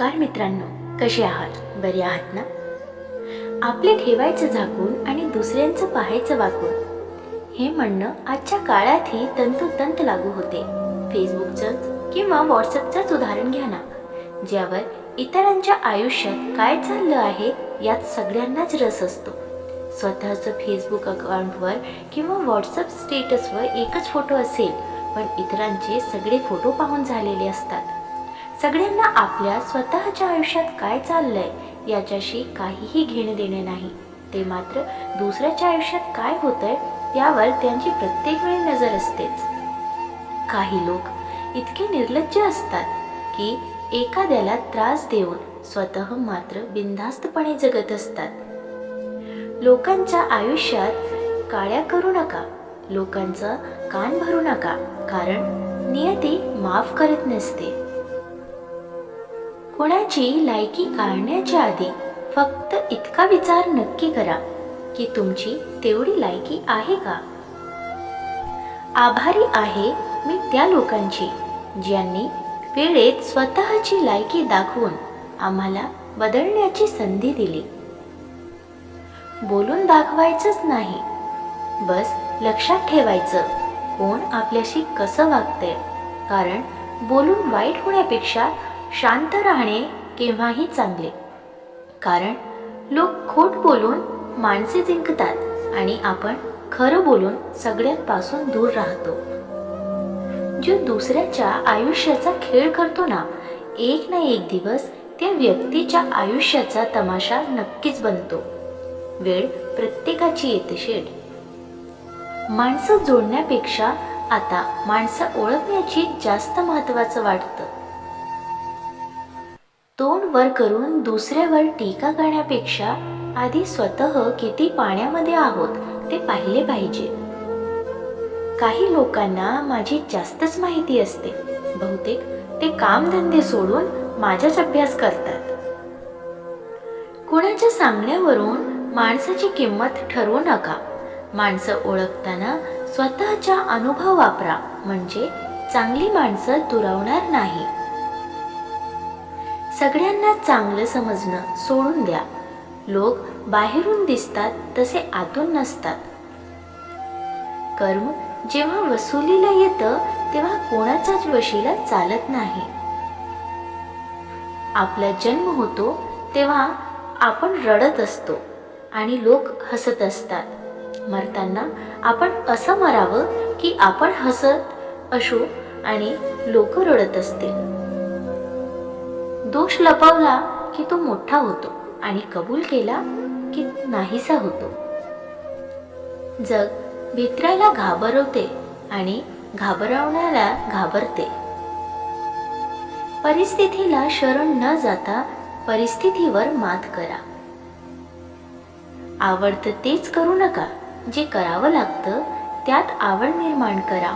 नमस्कार मित्रांनो कसे आहात? बरे आहात ना? आपले ठेवायचं झाकून आणि दुसऱ्यांचं पाहायचं वाकून. हे म्हणणं आजच्या काळातही तंतोतंत लागू होते. फेसबुकचंच किंवा व्हॉट्सअपचंच उदाहरण घ्या ना ज्यावर इतरांच्या आयुष्यात काय चाललं आहे यात सगळ्यांनाच रस असतो. स्वतःचं फेसबुक अकाउंटवर किंवा व्हॉट्सअप स्टेटसवर एकच फोटो असेल पण इतरांचे सगळे फोटो पाहून झालेले असतात. सगळ्यांना आपल्या स्वतःच्या आयुष्यात काय चाललंय याच्याशी काहीही घेणे देणे नाही. ते मात्र दुसऱ्याच्या आयुष्यात काय होतंय यावर त्यांची प्रत्येक वेळी नजर असतेच. काही लोक इतके निर्लज्ज असतात की एखाद्याला त्रास देऊन स्वतः मात्र बिनधास्तपणे जगत असतात. लोकांच्या आयुष्यात काळ्या करू नका लोकांचं कान भरू नका कारण नियती माफ करत नसते. कोणाची लायकी काढण्याच्या आधी फक्त इतका विचार नक्की करा की तुमची तेवढी लायकी आहे का? आभारी आहे मी त्या लोकांची ज्यांनी वेळेत स्वतःची लायकी दाखवून आम्हाला बदलण्याची संधी दिली. बोलून दाखवायचंच नाही. बस लक्षात ठेवायचं कोण आपल्याशी कसं वागतंय. कारण बोलून वाईट होण्यापेक्षा शांत राहणे केव्हाही चांगले. कारण लोक खोट बोलून माणसे जिंकतात आणि आपण खरं बोलून सगळ्यांपासून दूर राहतो. जो दुसऱ्याच्या आयुष्याचा खेळ करतो ना एक ना एक दिवस त्या व्यक्तीच्या आयुष्याचा तमाशा नक्कीच बनतो. वेळ प्रत्येकाची येते शेड माणसं जोडण्यापेक्षा आता माणसं ओळखण्याची जास्त महत्वाचं वाटतं. तोंड वर करून दुसऱ्यावर टीका करण्यापेक्षा आधी स्वतः किती पाण्यामध्ये आहोत ते पाहिले पाहिजे. काही लोकांना माझी जास्तच माहिती असते. बहुतेक ते कामधंदे सोडून माझाच अभ्यास करतात. कुणाच्या सांगण्यावरून माणसाची किंमत ठरवू नका. माणसं ओळखताना स्वतःचा अनुभव वापरा. म्हणजे चांगली माणसं दुरावणार नाही. सगळ्यांना चांगलं समजणं सोडून द्या. लोक बाहेरून दिसतात तसे आतून नसतात. कर्म जेव्हा वसुलीला येतं तेव्हा कोणाचाच वशीला चालत नाही. आपला जन्म होतो तेव्हा आपण रडत असतो आणि लोक हसत असतात. मरताना आपण असं मरावं की आपण हसत असू आणि लोक रडत असतील. दोष लपवला की तो मोठा होतो आणि कबूल केला की नाहीसा होतो. जग भित्रायला घाबरवते आणि घाबरवण्याला घाबरते. परिस्थितीला शरण न जाता परिस्थितीवर मात करा. आवडतं तेच करू नका जे करावं लागतं त्यात आवड निर्माण करा.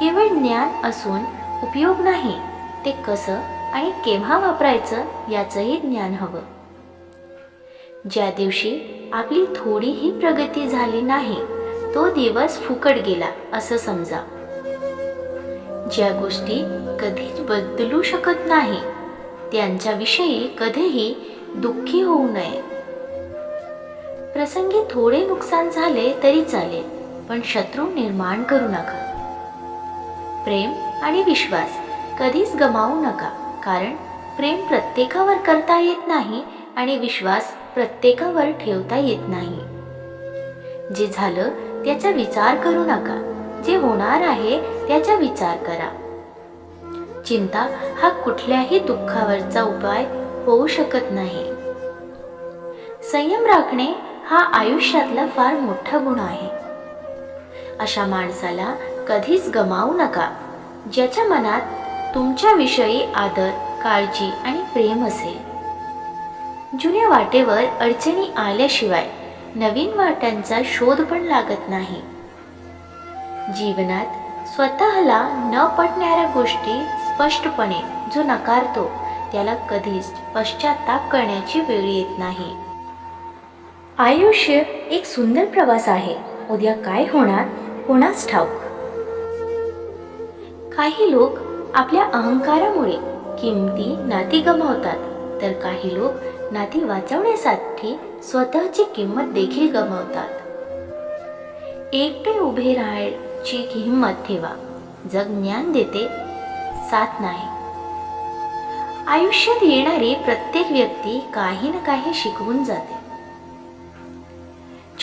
केवळ ज्ञान असून उपयोग नाही ते कसं आणि केव्हा वापरायचं याचंही ज्ञान हवं. ज्या दिवशी आपली थोडीही प्रगती झाली नाही तो दिवस फुकट गेला असं समजा. ज्या गोष्टी कधीच बदलू शकत नाही त्यांच्याविषयी कधीही दुःखी होऊ नये. प्रसंगी थोडे नुकसान झाले तरी चालेल पण शत्रू निर्माण करू नका. प्रेम आणि विश्वास कधीच गमावू नका. कारण प्रेम प्रत्येकावर करता येत नाही आणि विश्वास प्रत्येकावर ठेवता येत नाही. जे झालं त्याचा विचार करू नका. जे होणार आहे त्याचा विचार करा. चिंता हा कुठल्याही दुःखावरचा उपाय होऊ शकत नाही. संयम राखणे हा आयुष्यातला फार मोठा गुण आहे. अशा माणसाला कधीच गमावू नका. ज्याच्या मनात तुमच्याविषयी आदर काळजी आणि प्रेम असेल. जुन्या वाटेवर अडचणी आल्याशिवाय नवीन वाट्यांचा शोध पण लागत नाही. जीवनात स्वतःला न पटणाऱ्या गोष्टी स्पष्टपणे जो नकारतो त्याला कधीच पश्चाताप करण्याची वेळ येत नाही. आयुष्य एक सुंदर प्रवास आहे. उद्या काय होणार कोणाच ठाऊक? काही लोक आपल्या अहंकारामुळे किमती नाती गमावतात. तर काही लोक नाती वाचवण्यासाठी स्वतःची किंमत देखील गमावतात. एकटे उभे राहायची हिंमत ठेवा. जग ज्ञान देते साथ नाही. आयुष्यात येणारी प्रत्येक व्यक्ती काही ना काही शिकवून जाते.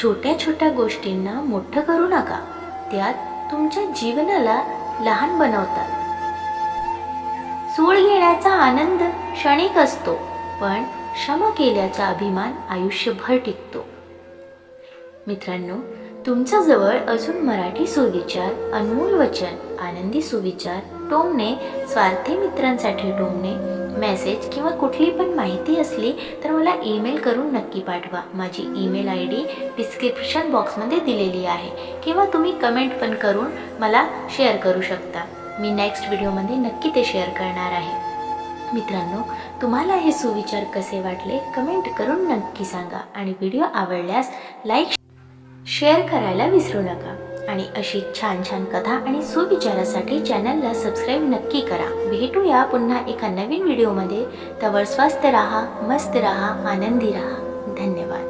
छोट्या छोट्या गोष्टींना मोठं करू नका. त्यात तुमच्या जीवनाला लहान बनवतात. सूळ घेण्याचा आनंद क्षणिक असतो पण श्रम केल्याचा अभिमान आयुष्यभर टिकतो. मित्रांनो तुमच्याजवळ अजून मराठी सुविचार अनमोल वचन आनंदी सुविचार टोमणे स्वार्थी मित्रांसाठी टोमणे मेसेज किंवा कुठली पण माहिती असली तर मला ईमेल करून नक्की पाठवा. माझी ईमेल आय डी डिस्क्रिप्शन बॉक्समध्ये दिलेली आहे किंवा तुम्ही कमेंट पण करून मला शेअर करू शकता. मी नेक्स्ट व्हिडिओमध्ये नक्की ते शेअर करणार आहे. मित्रांनो तुम्हाला हे सुविचार कसे वाटले कमेंट करून नक्की सांगा. आणि व्हिडिओ आवडल्यास लाईक शेअर करायला विसरू नका. आणि अशी छान छान कथा आणि सुविचारासाठी चॅनलला सबस्क्राईब नक्की करा. भेटूया पुन्हा एका नवीन व्हिडिओमध्ये तवर स्वस्त राहा मस्त राहा आनंदी राहा. धन्यवाद.